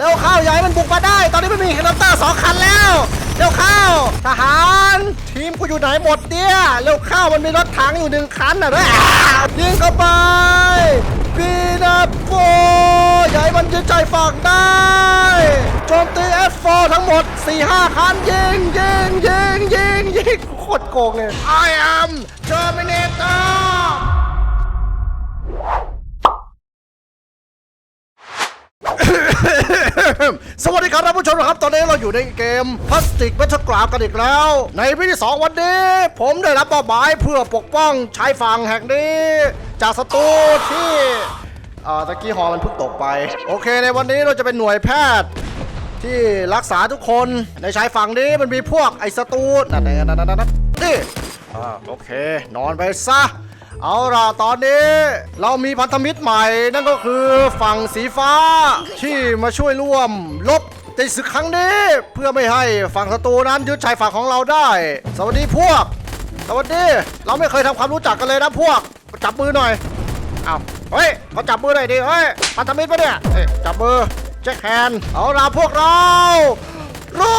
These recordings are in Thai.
แล้วเข้าอย่าให้มันบุกมาได้ ตอนนี้มันมีเฮลิคอปเตอร์สองคันแล้ว เร็วเข้า ทหาร ทีมกูอยู่ไหนหมดเนี่ยเร็วเข้ามันมีรถถังอยู่หนึ่งคันน่ะด้วยยิงเข้าไปปีนาโฟอย่าให้มันยึดใจฝั่งได้โจมตี F4 ทั้งหมด 4-5 คันยิงยิงยิงยิงยิงโคตรโกงเลย I am Terminator สวัสดีครับท่านผู้ชมนะครับ ตอนนี้เราอยู่ในเกมพลาสติก b a t t l e g r o u n d กันอีกแล้ว ในวิที่สองวันนี้ ผมได้รับมอบหมายเพื่อปกป้องชายฝั่งแห่งนี้ จากศัตรูที่อ่าตะกี้ฮอมันเพิ่งตกไป โอเค ในวันนี้เราจะเป็นหน่วยแพทย์ที่รักษาทุกคนในชายฝั่งนี้มันมีพวกไอ้ศัตรูนั่นนั่นนั่นนั่นนี่อ่าโอเค นอนไปซะ เอาล่ะตอนนี้เรามีพันธมิตรใหม่ นั่นก็คือฝั่งสีฟ้าที่มาช่วยร่วมลบในศึกครั้งนี้เพื่อไม่ให้ฝั่งศัตรูนั้นยึดชายฝั่งของเราได้ สวัสดีพวก สวัสดีเราไม่เคยทำความรู้จักกันเลยนะพวก จับมือหน่อยเอาเฮ้ยเขาจับมือหน่อยดิเฮ้ยพันธมิตรปะเนี่ยเอ้ยจับมือเช็คแฮนเอาล่ะพวกเรารอ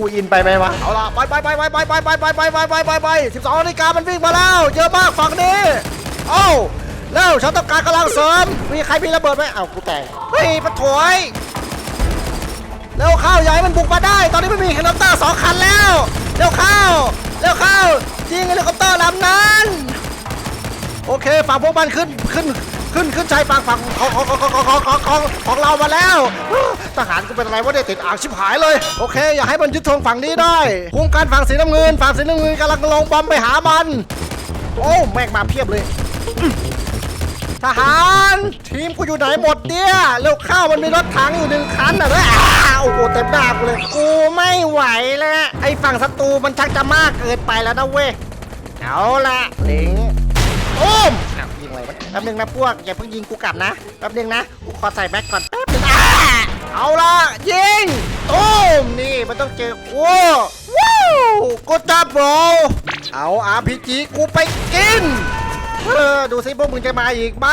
กูอินไปไหมวะ เอาล่ะไปไปไปไปไปไปไปไปไปไปไปไปไปสิบสองนาฬิกามันวิ่งมาแล้วเยอะมากฝั่งนี้เอ้าแล้วฉันต้องการกำลังเสริมมีใครมีระเบิดไหมเอ้ากูแตกเฮ้ยปะถอยเร็วเข้าอย่าให้มันบุกมาได้ ตอนนี้มันมีเฮลิคอปเตอร์สองคันแล้วเร็วเข้าเร็วเข้ายิงเฮลิคอปเตอร์ลำนั้น โอเคฝั่งพวกมันขึ้นขึ้น ขึ้นขึ้นชายฝั่งฝั่งของของของของของของของของเรามาแล้ว ทหารกูเป็นอะไรวะเนี่ยติดอ่างชิบหายเลย โอเค อย่าให้มันยึดธงฝั่งนี้ได้คุมการฝั่งสีน้ำเงินฝั่งสีน้ำเงินกำลังลงบอมไปหามัน โอ้แม่งมาเพียบเลย ทหารทีมกูอยู่ไหนหมดเนี่ยเร็วข้าวมันมีรถถังอยู่หนึ่งคันน่ะด้วยอ้าวโอ้โหเต็มหน้ากูเลย กูไม่ไหวแล้ว ไอ้ฝั่งศัตรูมันชักจะมากเกินไปแล้วนะเว้ย เอาละล็งโอ้ม อ้าวยิงอะไรวะแป๊บนึงนะพวกอย่าเพิ่งยิงกูกลับนะแป๊บนึงนะกูขอใส่แบ็คก่อนแป๊บนึงอ่าเอาละยิงโอ้มนี่มันต้องเจอกูว้าวกูจับโบเอาอาพีจีกูไปกินเออดูสิพวกมึงจะมาอีกไหม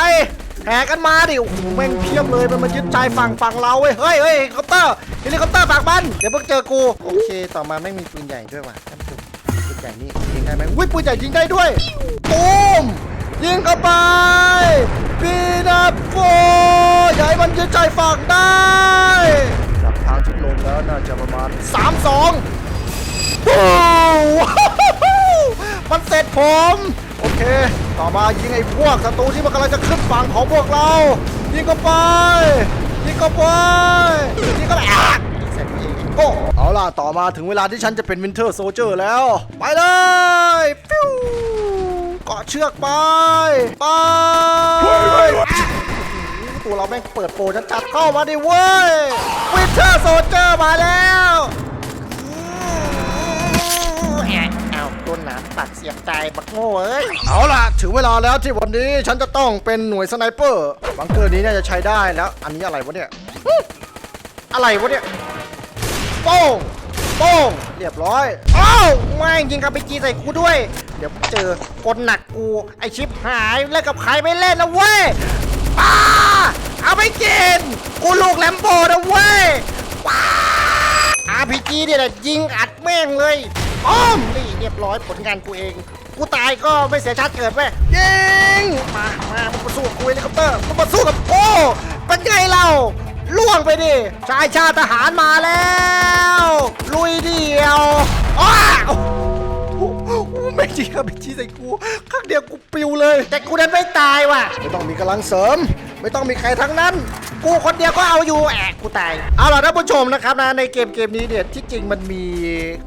แห่กันมาดิโอ้โหแม่งเพียบเลยมันมายึดชายฝั่งฝั่งเราเว้ยเฮ้ยเฮ้ยเฮลิคอปเตอร์เฮลิคอปเตอร์ฝั่งมันเดี๋ยวพวกเจอกูโอเคต่อมาไม่งมีปืนใหญ่ด้วยว่ะท่านผู้ชมปืนใหญ่นี่ยิงได้ไหมอุ้ยปืนใหญ่ยิงได้ด้วยตูม ยิงเข้าไปปีนาโฟอย่าให้มันยึดชายฝั่งได้จับทางที่ลงแล้วน่าจะประมาณสามสองโอ้โหมันเสร็จผม โอเค ต่อมายิงไอ้พวกศัตรูที่มันกำลังจะขึ้นฝั่งของพวกเรา ยิงเข้าไป ยิงเข้าไป ยิงเข้าไปอะเสร็จพี่โอ้เอาล่ะ ต่อมาถึงเวลาที่ฉันจะเป็นวินเทอร์โซเจอร์แล้ว ไปเลยฟิว เกาะเชือกไป ไปตัวเราแม่งเปิดโปรชัดๆเข้ามาดิเว้ยวินเทอร์โซเจอร์มาแล้วแอะเอาต้นหนามตัดเสียบใจบักโง่เอ้ยเอาล่ะ ถึงเวลาแล้วที่วันนี้ฉันจะต้องเป็นหน่วยสไนเปอร์บังเกอร์นี้น่าจะใช้ได้แล้ว อันนี้อะไรวะเนี่ยฮึอะไรวะเนี่ยโป้งโป้งเรียบร้อย อ้าวแม่งยิงกับไปจีใส่กูด้วย เดี๋ยวเจอคนหนักกู ไอชิปหายเล่นกับใครไม่เล่นนะเว้ยป้าเอาไปกิน กูลูกแลมโบนะเว้ยป้า RPG เนี่ยแหละยิงอัดแม่งเลยอ้อมนี่เรียบร้อยผลงานกูเอง กูตายก็ไม่เสียชาติเกิดเว้ยยิงมามามึงมาสู้กับกูเฮลิคอปเตอร์มึงมาสู้กับโอ้เป็นไงเราล่วงไปดิชายชาติทหารมาแล้ว ลุยเดียว ไม่จริงครับไม่จริงใส่กูครั้งเดียวกูปิวเลย แต่กูนั้นไม่ตายว่ะ ไม่ต้องมีกำลังเสริม ไม่ต้องมีใครทั้งนั้น กูคนเดียวก็เอาอยู่แอะกูตาย เอาล่ะท่านผู้ชมนะครับนะในเกมเกมนี้เนี่ยที่จริงมันมี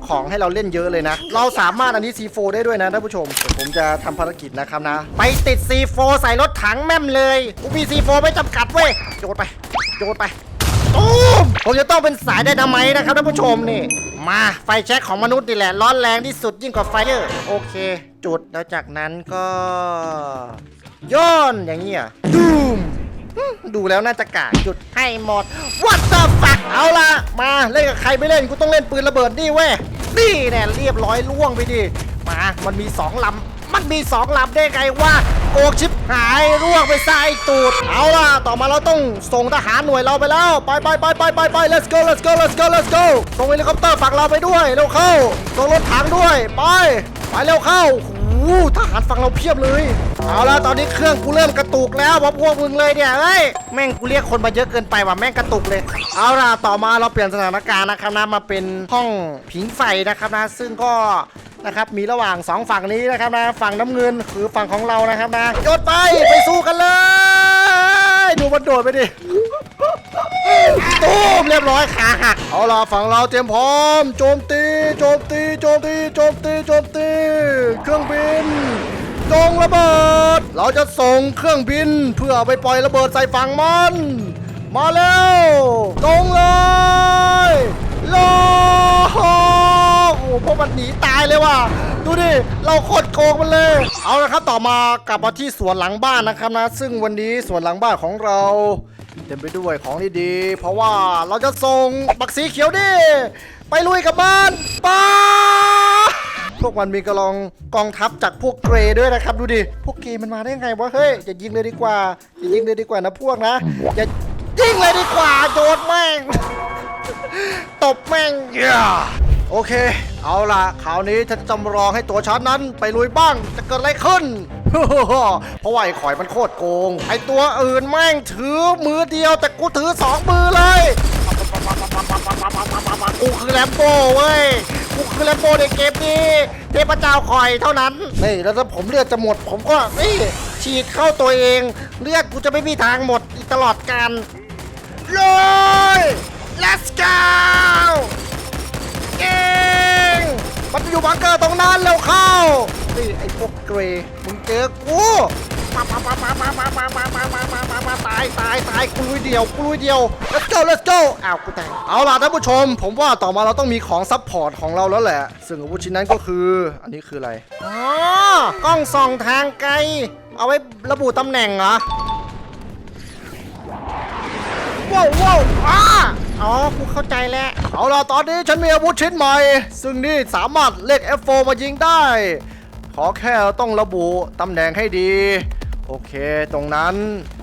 ของให้เราเล่นเยอะเลยนะ เราสามารถอันนี้ C4 ได้ด้วยนะท่านผู้ชมเดี๋ยวผมจะทำภารกิจนะครับนะ ไปติด C4 ใส่รถถังแม่มเลย กูมี C4 ไม่จำกัดเว้ยโยนไปโยนไป ตูมผมจะต้องเป็นสายไดนาไมต์นะครับท่านผู้ชมนี่ มาไฟแช็คของมนุษย์นี่แหละร้อนแรงที่สุดยิ่งกว่าไฟเออร์โอเค จุดแล้วจากนั้นก็โย่นอย่างนี้อะดูมดูแล้วน่าจะกาจุดให้หมด What the fuck เอาละมาเล่นกับใครไม่เล่นกูต้องเล่นปืนระเบิดนี่เว้ยนี่แน่เรียบร้อยล่วงไปดิมามันมีสองลำมันมีสองลำได้ไงวะ โกกชิบหายร่วงไปใส่ตูด เอาล่ะ ต่อมาเราต้องส่งทหารหน่วยเราไปแล้ว ไปไปไปไปไปไป let's go let's go let's go let's go ส่งเฮลิคอปเตอร์ฝั่งเราไปด้วย เร็วเข้า ส่งรถถังด้วย ไป ไปเร็วเข้าโอ้ทหารฝั่งเราเพียบเลย เอาล่ะ ตอนนี้เครื่องกูเริ่มกระตุกแล้วพราพวกมึงเลยเนี่ย เฮ้ย แม่งกูเรียกคนมาเยอะเกินไปว่ะ แม่งกระตุกเลย เอาล่ะ ต่อมาเราเปลี่ยนสถานการณ์นะครับนะ มาเป็นห้องผิงไฟนะครับนะ ซึ่งก็ นะครับมีระหว่างสองฝั่งนี้นะครับนะฝั่งน้ำเงินคือฝั่งของเรานะครับนะโยนไปไปสู้กันเลย ดูมันโดดไปดิตูมเรียบร้อยขาหักเอาล่ะฝั่งเราเตรียมพร้อมโจมตีโจมตีโจมตีโจมตีโจมตี เครื่องบินจงระเบิด เราจะส่งเครื่องบินเพื่อไปปล่อยระเบิดใส่ฝั่งมัน มาแล้วตรงเลยลอ้ โหพวกมันหนีตายเลยว่ะดูดิ เราโคตรโกงมันเลย เอาละครับต่อมากลับมาที่สวนหลังบ้านนะครับนะ ซึ่งวันนี้สวนหลังบ้านของเราเต็มไปด้วยของดีๆ เพราะว่าเราจะส่งบักสีเขียวดิไปลุยกับมันป้าพวกมันมีกระลองกองทัพจากพวกเกรด้วยนะครับ ดูดิ พวกเกรมันมาได้ไงวะเฮ้ยอย่ายิงเลยดีกว่าอย่ายิงเลยดีกว่านะพวกนะอย่ายิงเลยดีกว่าโดนแม่งตบแม่งเหี้ย โอเค เอาล่ะคราวนี้ฉันจำลองให้ตัวฉันนั้นไปลุยบ้างจะเกิดอะไรขึ้น เพราะว่าไอ้ข่อยมันโคตรโกง ไอ้ตัวอื่นแม่งถือมือเดียวแต่กูถือสองมือเลยกูคือแลมโบ้เว้ยกูคือแลมโบ้ในเกมนี้เทพเจ้าคอยเท่านั้นนี่แล้วถ้าผมเลือดจะหมด ผมก็นี่ฉีดเข้าตัวเอง เลือดกูจะไม่มีทางหมดตลอดการเลย let's go เก่งมันจะอยู่บังเกอร์ตรงนั้นเร็วเข้า นี่ไอ้พวกเกรย์มึงเจอกูมามามามามามามามามามามามาตายตายตายกูลุยเดียวกูลุยเดียว let's go let's go อ้าวกูแตายเอาล่ะท่านผู้ชม ผมว่าต่อมาเราต้องมีของซับพอร์ตของเราแล้วแหละ ซึ่งอาวุธชิ้นนั้นก็คือ อันนี้คืออะไรอ๋อกล้องส่องทางไกล เอาไว้ระบุตำแหน่งเหรอว้าวว้าวอ้า อ๋อกูเข้าใจแล้ว เอาล่ะตอนนี้ฉันมีอาวุธชิ้นใหม่ ซึ่งนี่สามารถเรียก F4 มายิงได้ ขอแค่เราต้องระบุตำแหน่งให้ดี โอเค ตรงนั้น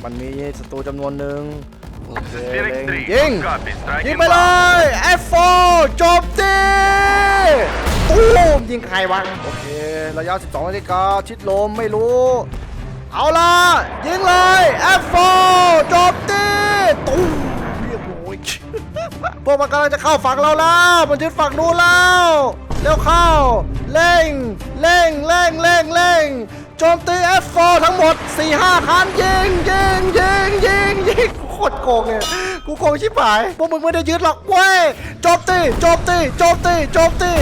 มันมีศัตรูจำนวนหนึ่งโอเคเล็งยิงยิงไปเลย F4 โจมตีตูมยิงใครวะโอเค ระยะ 12นาฬิกาชิดลมไม่รู้ เอาล่ะ ยิงเลย F4 โจมตีตูมเรียบร้อย พวกมันกำลังจะเข้าฝั่งเราแล้ว มันยึดฝั่งนู้นแล้วเร็วเข้า เร่ง เร่ง เร่ง เร่ง เร่ง โจมตี F4 ทั้งหมด 4-5คันยิงยิงยิงยิงยิงโคตรโกงเลยกูโกงชิบหาย พวกมึงไม่ได้ยึดหรอกเว้ย โจมตี โจมตี โจมตี โจมตี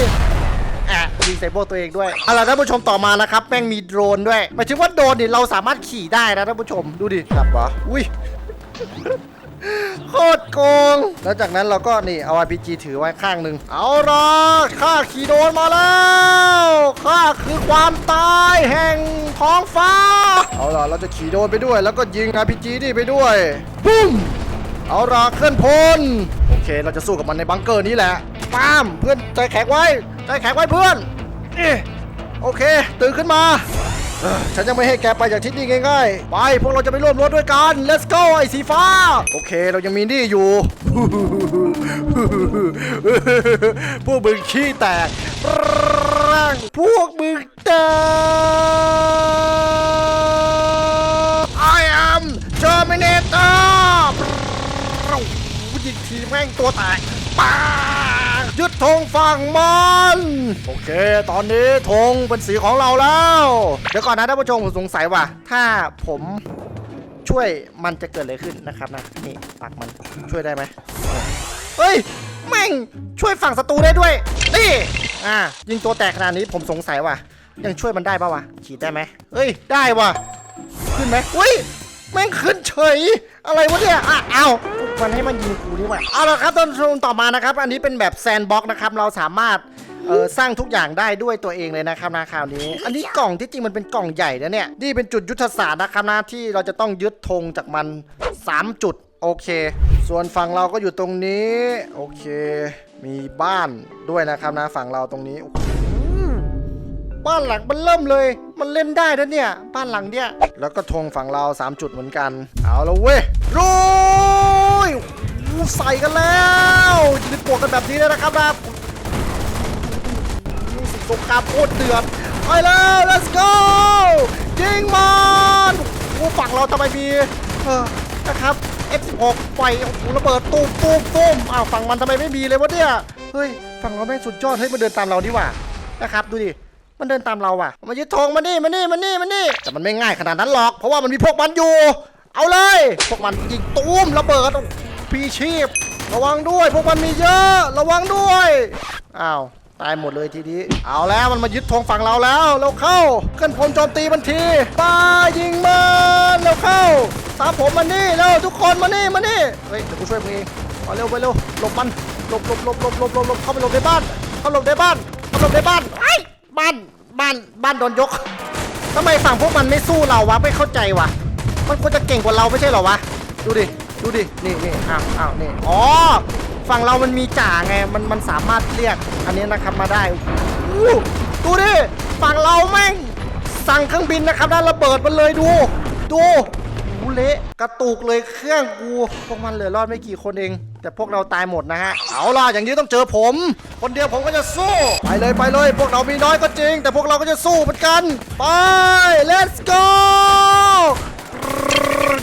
แอะยิงใส่โบตัวเองด้วยเอาล่ะท่านผู้ชมต่อมานะครับ แม่งมีโดรนด้วยหมายถึงว่าโดรนนี่เราสามารถขี่ได้นะท่านผู้ชม ดูดิครับวะอุ้ย โคตรโกง แล้วจากนั้นเราก็นี่เอา RPG ถือไว้ข้างหนึ่ง เอาละข้าขี่โดรนมาแล้วข้าคือความตายแห่งท้องฟ้า เอาล่ะเราจะขี่โดรนไปด้วย แล้วก็ยิง RPG นี่ไปด้วยปุ้มเอาล่ะเคลื่อนพล โอเค เราจะสู้กับมันในบังเกอร์นี้แหละป้ามเพื่อนใจแข็งไว้ ใจแข็งไว้เพื่อนเอ๊ะโอเค ตื่นขึ้นมาเอ้อ ฉันยังไม่ให้แกไปจากที่นี่ง่ายๆ ไป พวกเราจะไปร่วมรถด้วยกัน let's go ไอ้สีฟ้า โอเค เรายังมีนี่อยู่ พวกมึงขี้แตก พวกมึงแตก I am Terminator ยิงทีแม่งตัวแตกป้า ยึดธงฝั่งมันโอเค ตอนนี้ธงเป็นสีของเราแล้ว เดี๋ยวก่อนนะท่านผู้ชมผมสงสัยว่า ถ้าผมช่วยมันจะเกิดอะไรขึ้นนะครับนะนี่ปักมันช่วยได้ไหมเฮ้ยแม่งช่วยฝั่งศัตรูได้ด้วยนี่อ่ายิงตัวแตกขนาดนี้ผมสงสัยว่ายังช่วยมันได้ปะวะฉีดได้ไหมเฮ้ยได้ว่ะขึ้นไหมอุ้ย แม่งขึ้นเฉย อะไรวะเนี่ยอะเอามันให้มันยิงกูนี่หว่าเอาละครับท่านชมต่อมานะครับ อันนี้เป็นแบบแซนบ็อกนะครับ เราสามารถเออสร้างทุกอย่างได้ด้วยตัวเองเลยนะครับนะคราวนี้ อันนี้กล่องที่จริงมันเป็นกล่องใหญ่นะเนี่ย นี่เป็นจุดยุทธศาสตร์นะครับนะที่เราจะต้องยึดธงจากมัน 3 จุดโอเค ส่วนฝั่งเราก็อยู่ตรงนี้ โอเค มีบ้านด้วยนะครับนะฝั่งเราตรงนี้โอ้โห บ้านหลังมันเริ่มเลย มันเล่นได้นะเนี่ย บ้านหลังเนี่ยแล้วก็ธงฝั่งเรา 3 จุดเหมือนกัน เอาละเว้ยรุยอู้ใส่กันแล้วจะปวกกันแบบนี้เลยนะครับนะนี่สิสงครามโคตรเดือดไปแล้ว let's go ยิงมันโอ้ฝั่งเราทำไมมีเออนะครับ F16 ปล่อยโอ้โหระเบิดตูมตูมตูมอ้าวฝั่งมันทำไมไม่มีเลยวะเนี่ย เฮ้ย ฝั่งเราแม่งสุดยอด เฮ้ยมันเดินตามเราดีหว่านะครับ ดูดิ มันเดินตามเราว่ะมายึดธงมานี่มานี่มานี่มานี่แต่มันไม่ง่ายขนาดนั้นหรอก เพราะว่ามันมีพวกมันอยู่ เอาเลย พวกมันยิงตูมระเบิดพีชีพ ระวังด้วย พวกมันมีเยอะ ระวังด้วยอ้าวตายหมดเลยทีนี้ เอาแล้วมันมายึดธงฝั่งเราแล้วเราเข้าขึ้นพลโจมตีมันทีป้ายิงมันเราเข้า ตามผมมานี่เร็วทุกคนมานี่มานี่เฮ้ยเดี๋ยวกูช่วยมึงเองมาเร็วไปเร็วหลบมันหลบหลบหลบหลบหลบหลบเข้าไปหลบในบ้าน เข้าหลบในบ้านเข้าหลบในบ้านไอ้ บ้านบ้านบ้านโดนยกทำไมฝั่งพวกมันไม่สู้เราวะไม่เข้าใจวะมันควรจะเก่งกว่าเราไม่ใช่เหรอวะดูดิดูดินี่นี่อ้าวอ้าวนี่อ๋อฝั่งเรามันมีจ่าไงมันมันสามารถเรียกอันนี้นะครับมาได้ดูดิฝั่งเราแม่งสั่งเครื่องบินนะครับด้านระเบิดมันเลยดู ดูกูเละกระตุกเลยเครื่องกูพวกมันเหลือรอดไม่กี่คนเอง แต่พวกเราตายหมดนะฮะ เอาล่ะ อย่างนี้ต้องเจอผม คนเดียวผมก็จะสู้ ไปเลยไปเลย พวกเรามีน้อยก็จริง แต่พวกเราก็จะสู้เหมือนกัน ไป let's go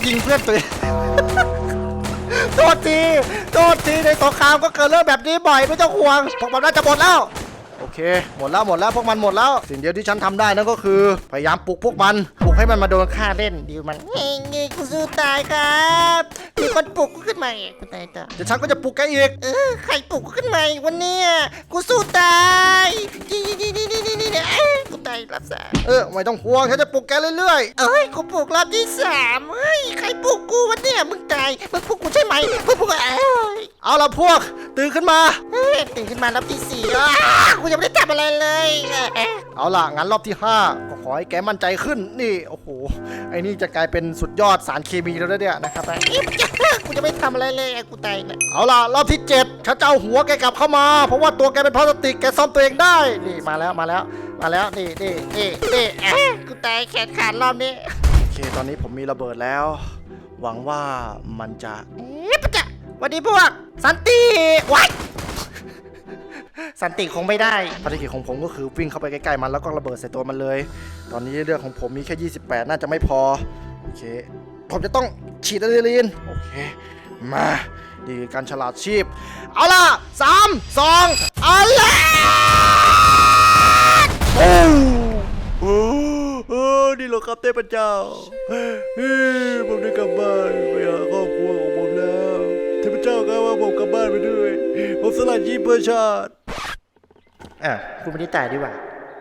ยิงเพื่อนตัวเองโทษทีโทษทีในสงครามก็เกิดเรื่องแบบนี้บ่อยไม่ต้องห่วงพวกมันน่าจะหมดแล้ว เค หมดแล้วหมดแล้วพวกมันหมดแล้ว สิ่งเดียวที่ฉันทำได้นั่นก็คือ พยายามปลุกพวกมันปลุกให้มันมาโดนฆ่าเล่นดีมันเองไงกูสู้ตายครับมีคนปลุกกูขึ้นมาเองกูตายต่อเดี๋ยวฉันก็จะปลุกแกอีกเออใครปลุกกูขึ้นมาอีกวันเนี้ยกูสู้ตายนี่นี่นี่นี่นี่นี่เอ้ยกูตายรับสารเออไม่ต้องห่วงฉันจะปลุกแกเรื่อยเอ้ยกูปลุกรอบที่สามเฮ้ยใครปลุกกูวันเนี้ยมึงตายมึงปลุกกูใช่ไหมมึงปลุกกูเอ้ยๆเอาละพวกตื่นขึ้นมาเฮ้ยตื่นขึ้นมารอบที่สี่อ้ากูยังไม่ได้ทำอะไรเลยเอ๊ะเอาล่ะงั้นรอบที่5ก็ขอให้แกมั่นใจขึ้นนี่โอ้โหไอ้นี่จะกลายเป็นสุดยอดสารเคมีแล้วนะเนี่ยนะครับนะอิ๊บจ๊ะกูจะไม่ทำอะไรเลยอะกูตายเนี่ยเอาล่ะรอบที่7ฉันจะเอาหัวแกกลับเข้ามา เพราะว่าตัวแกเป็นพลาสติกแกซ่อมตัวเองได้นี่มาแล้วมาแล้วมาแล้วนี่นี่นี่นี่เอ๊ะกูตายแขนขาดรอบนี้โอเคตอนนี้ผมมีระเบิดแล้ว หวังว่ามันจะเอ๊ะปะจ๊ะสวัสดีพวกสันติวัด สันติคงไม่ได้ภารกิจของผมก็คือวิ่งเข้าไปใกล้ๆมันแล้วก็ระเบิดใส่ตัวมันเลย ตอนนี้เรื่องของผมมีแค่ 28 น่าจะไม่พอ โอเค ผมจะต้องฉีดอะดรีนาลีนโอเค มาดีคือการฉลาดชีพ เอาล่ะ3 2เอาล่ะโอ้โอ้โอ้นี่เหรอครับเทพเจ้าฮ้ยผมได้กลับบ้านไปหาครอบครัวของผมแล้วเทพเจ้าก็ว่าผมกลับบ้านไปด้วย ผมสละชีพเพื่อชาติ อะคุณไม่ได้ตายดีกว่า